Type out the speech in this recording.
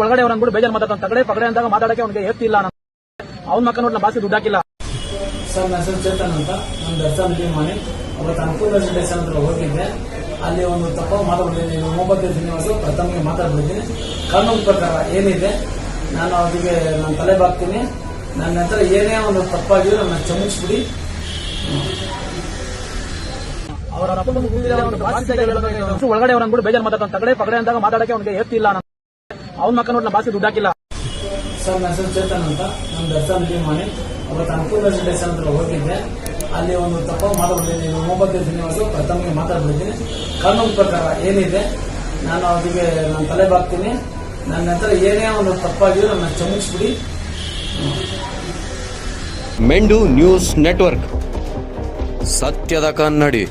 ಒಳಗಡೆ ಅವ್ರ ಅಂದ್ಬಿಟ್ಟು ಬೇಜಾರು ಮಾತಾಡ್ತಾನೆ ತಗಡೆ ಪಗಡೆ ಅಂದಾಗ ಮಾತಾಡಕ್ಕೆ ಅವನಿಗೆ ಎತ್ತಿಲ್ಲ ಅವ್ನ ಮಕ್ಕ ನೋಡಿ ಬಾಸಿ ದುಡ್ಡು ಹಾಕಿಲ್ಲ ಸರ್ ನನ್ನ ಹೆಸರು ಚೇತನ್ ಅಂತ. ನಾನು ದರ್ಶನ್ ಮಾಡಿ ಅವತ್ತು ಅನುಕೂಲ ಸ್ಟೇಷನ್ ಹತ್ರ ಹೋಗಿದ್ದೆ. ಅಲ್ಲಿ ಒಂದು ತಪ್ಪ ಮಾತಾಡ್ಬಿಟ್ಟಿದ್ದೀನಿ. ಮೊಹಮ್ಮದ್ ಶ್ರೀನಿವಾಸ ಪ್ರಥಮಿಗೆ ಮಾತಾಡ್ಬಿಟ್ಟಿದ್ದೀನಿ. ಕಾನೂನು ಪ್ರಕಾರ ಏನಿದೆ, ನಾನು ಅವರಿಗೆ ನಾನು ತಲೆ ಬಾಗ್ತೀನಿ. ನನ್ನ ಹತ್ರ ಏನೇ ಒಂದು ತಪ್ಪಾಗಿದ್ರು ನನ್ನ ಕ್ಷಮಿಸ್ಬಿಡಿ. ಒಳಗಡೆ ಅವ್ರ ಅಂದ್ಬಿಟ್ಟು ಬೇಜಾರು ಮಾತಾಡ್ತಾನೆ ತಗಡೆ ಪಗಡೆ ಅಂದಾಗ ಮಾತಾಡಕ್ಕೆ ಅವನಿಗೆ ಎತ್ತಿಲ್ಲ ಅವ್ನ ಮಕ್ಕ ನೋಡಿ ಬಾಸಿ ದುಡ್ಡು ಹಾಕಿಲ್ಲ. ಸರ್ ನನ್ನ ಹೆಸರು ಚೇತನ್ ಅಂತ. ನಾನು ದರ್ಶನ್ ಮಾಡಿ ಅವತ್ತು ಅನುಕೂಲ ರೆಸಿಡೆನ್ಸ್ ಹತ್ರ ಹೋಗಿದ್ದೆ. ಅಲ್ಲಿ ಒಂದು ತಪ್ಪ ಮಾತಾಡ್ಬಿಟ್ಟಿದ್ದೀನಿ ಮೊಹಮ್ಮದ್ ಶ್ರೀನಿವಾಸ ಪ್ರಥಮಿಗೆ ಮಾತಾಡ್ಬಿಟ್ಟಿದ್ದೀನಿ ಕಾನೂನು ಪ್ರಕಾರ ಏನಿದೆ ನಾನು ಅವರಿಗೆ ನಾನು ತಲೆ ಬಾಗ್ತೀನಿ. ನನ್ನ ಹತ್ರ ಏನೇ ಒಂದು ತಪ್ಪಾಗಿದ್ರು ನನ್ನ ಕ್ಷಮಿಸ್ಬಿಡಿ. ಮೆಂಡು ನ್ಯೂಸ್ ನೆಟ್ವರ್ಕ್. ಸತ್ಯದ ಕನ್ನಡಿ.